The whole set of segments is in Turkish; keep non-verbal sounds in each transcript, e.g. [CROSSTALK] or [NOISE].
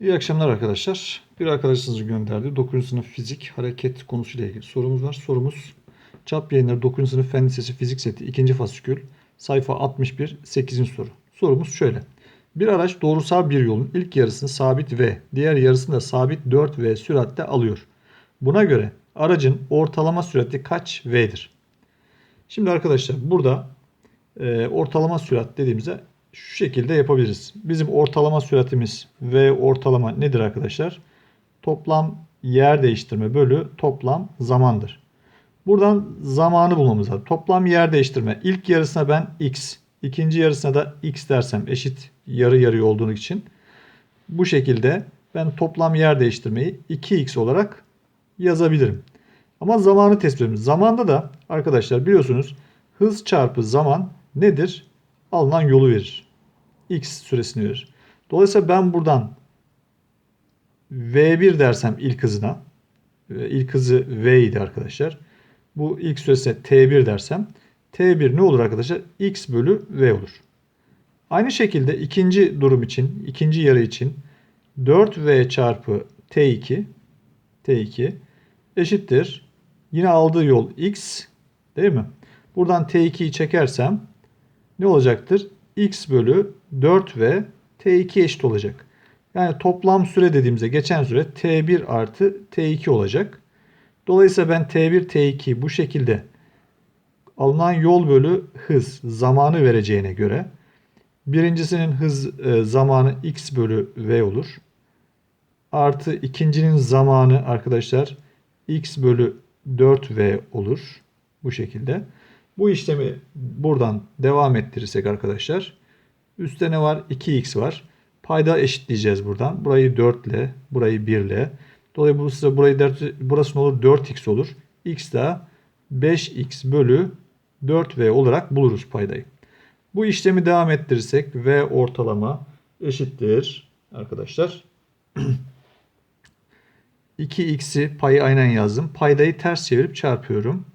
İyi akşamlar arkadaşlar. Bir arkadaşınızın gönderdiği 9. sınıf fizik hareket konusuyla ilgili sorumuz var. Sorumuz Çap Yayınları 9. sınıf fen lisesi fizik seti 2. fasikül sayfa 61 8. soru. Sorumuz şöyle. Bir araç doğrusal bir yolun ilk yarısını sabit v, diğer yarısını da sabit 4v süratle alıyor. Buna göre aracın ortalama sürati kaç v'dir? Şimdi arkadaşlar burada e, ortalama sürat dediğimizde şu şekilde yapabiliriz. Bizim ortalama süratimiz v ortalama nedir arkadaşlar? Toplam yer değiştirme bölü toplam zamandır. Buradan zamanı bulmamız lazım. Toplam yer değiştirme. İlk yarısına ben x, ikinci yarısına da x dersem eşit yarı yarı olduğu için bu şekilde ben toplam yer değiştirmeyi 2x olarak yazabilirim. Ama zamanı tespit edelim. Zamanda da arkadaşlar biliyorsunuz hız çarpı zaman nedir? Alınan yolu verir. X süresini verir. Dolayısıyla ben buradan V1 dersem ilk hızına e, ilk hızı V idi arkadaşlar. Bu ilk süresine T1 dersem T1 ne olur arkadaşlar? X bölü V olur. Aynı şekilde ikinci durum için, ikinci yarı için 4V çarpı T2 T2 eşittir. Yine aldığı yol X değil mi? Buradan T2'yi çekersem ne olacaktır? X bölü 4V T2 eşit olacak. Yani toplam süre dediğimizde geçen süre T1 artı T2 olacak. Dolayısıyla ben T1 T2 bu şekilde alınan yol bölü hız zamanı vereceğine göre birincisinin hız e, zamanı x bölü v olur. Artı ikincinin zamanı arkadaşlar x bölü 4v olur. Bu şekilde. Bu işlemi buradan devam ettirirsek arkadaşlar. Üstte ne var? 2x var. Payda eşitleyeceğiz buradan. Burayı 4 ile, burayı 1 ile. Dolayısıyla burayı 4, burası ne olur? 4x olur. x de 5x bölü 4v olarak buluruz paydayı. Bu işlemi devam ettirirsek v ortalama eşittir arkadaşlar. [CLEARS THROAT] 2x'i payı aynen yazdım. Paydayı ters çevirip çarpıyorum.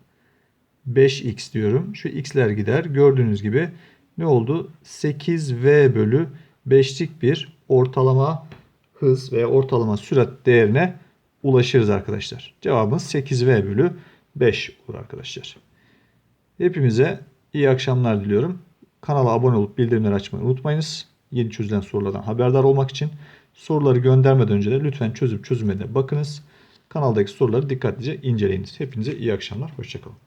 5x diyorum. Şu x'ler gider. Gördüğünüz gibi ne oldu? 8v bölü 5'lik bir ortalama hız veya ortalama sürat değerine ulaşırız arkadaşlar. Cevabımız 8v bölü 5 olur arkadaşlar. Hepimize iyi akşamlar diliyorum. Kanala abone olup bildirimleri açmayı unutmayınız. Yeni çözülen sorulardan haberdar olmak için soruları göndermeden önce de lütfen çözüp çözümlerine bakınız. Kanaldaki soruları dikkatlice inceleyiniz. Hepinize iyi akşamlar. Hoşçakalın.